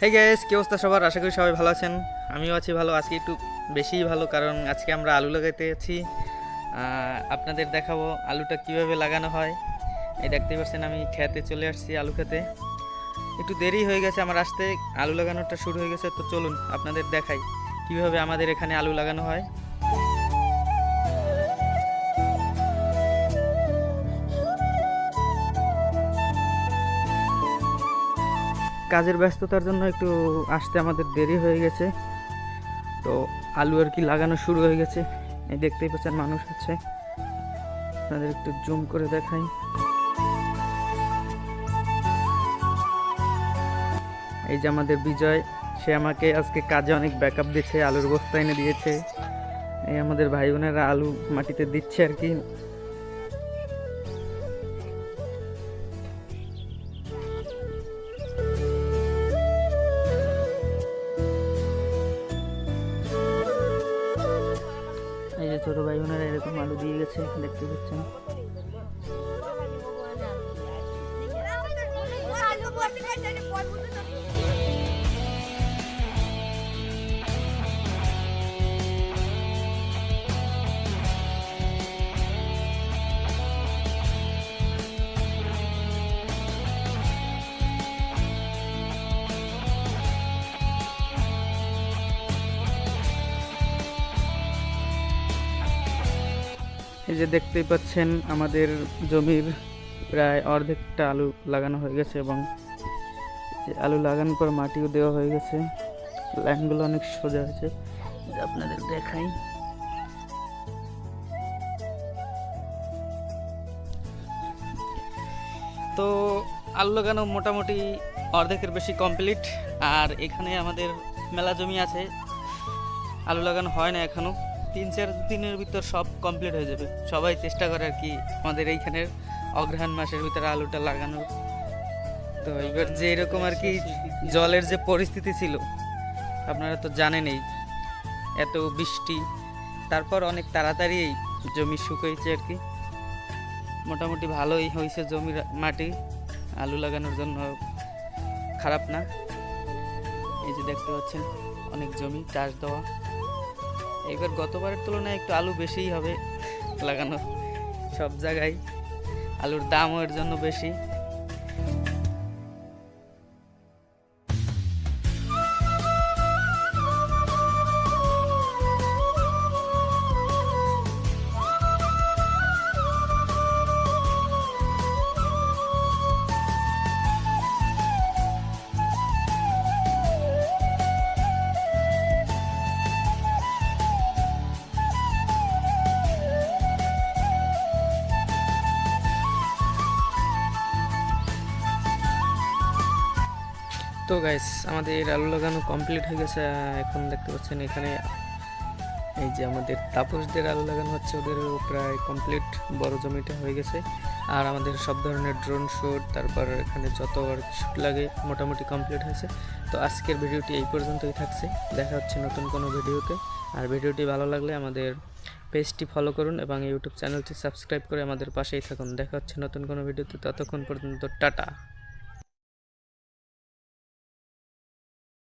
হে gas কি অবস্থা সবার? আশা করি সবাই ভালো আছেন। আমিও আছি ভালো, আজকে একটু বেশিই ভালো, কারণ আজকে আমরা আলু লাগাইতে আছি আপনাদের দেখাবো আলুটা কীভাবে লাগানো হয়। এই দেখতে পাচ্ছেন, আমি খেতে চলে আসছি আলু খেতে। একটু দেরি হয়ে গেছে আমার আসতে, আলু লাগানোটা শুরু হয়ে গেছে, তো চলুন আপনাদের দেখাই কীভাবে আমাদের এখানে আলু লাগানো হয়। কাজের ব্যস্ততার জন্য একটু আসতে আমাদের দেরি হয়ে গেছে। তো আলু আর কি লাগানো শুরু হয়ে গেছে। এই দেখতেই পাচ্ছেন মানুষ আছে। আপনাদের একটু জুম করে দেখাই। এই যে আমাদের বিজয়, সে আমাকে আজকে কাজে অনেক ব্যাকআপ দিয়েছে, আলুর বস্তা এনে দিয়েছে। এই আমাদের ভাই বোনেরা আলু মাটিতে দিচ্ছে আর কি। ছোট ভাই বোনেরা এরকম আলু দিয়ে গেছে দেখতে পাচ্ছেন। এই যে দেখতেই পাচ্ছেন, আমাদের জমির প্রায় অর্ধেকটা আলু লাগানো হয়ে গেছে এবং যে আলু লাগানোর পর মাটিও দেওয়া হয়ে গেছে। লাইনগুলো অনেক সোজা হয়েছে। আপনাদের দেখাই। তো আলু লাগানো মোটামুটি অর্ধেকের বেশি কমপ্লিট আর এখানে আমাদের মেলা জমি আছে। আলু লাগানো হয় না এখনও। তিন চার দিনের ভিতর সব কমপ্লিট হয়ে যাবে। সবাই চেষ্টা করে আর কি আমাদের এইখানের অগ্রহায়ণ মাসের ভিতরে আলুটা লাগানোর। তো এবার যে এরকম আর কি জলের যে পরিস্থিতি ছিল, আপনারা তো জানেনই, এত বৃষ্টি, তারপর অনেক তাড়াতাড়ি জমি শুকাইছে আর কি। মোটামুটি ভালোই হয়েছে জমির মাটি, আলু লাগানোর জন্য খারাপ না। এই যে দেখতে পাচ্ছেন, অনেক জমি চাষ দেওয়া। এবার গতবারের তুলনায় একটু আলু বেশিই হবে লাগানো সব জায়গায়। আলুর দামও এর জন্য বেশি। তো গাইস আমাদের আলু লাগানো কমপ্লিট হয়ে গেছে এখন দেখতে পাচ্ছেন এখানে এই যে আমাদের তাপসদের আলু লাগানো হচ্ছে ওদেরও প্রায় কমপ্লিট বড় জমিটা হয়ে গেছে। আর আমাদের সব ধরনের ড্রোন শ্যুট তারপর এখানে যত আর শ্যুট লাগে মোটামুটি কমপ্লিট হয়েছে। তো আজকের ভিডিওটি এই পর্যন্তই থাকছে, দেখা হচ্ছে নতুন কোনো ভিডিওতে। আর ভিডিওটি ভালো লাগলে আমাদের পেজটি ফলো করুন এবং ইউটিউব চ্যানেলটি সাবস্ক্রাইব করে আমাদের পাশেই থাকুন। দেখা হচ্ছে নতুন কোনো ভিডিওতে, ততক্ষণ পর্যন্ত টাটা।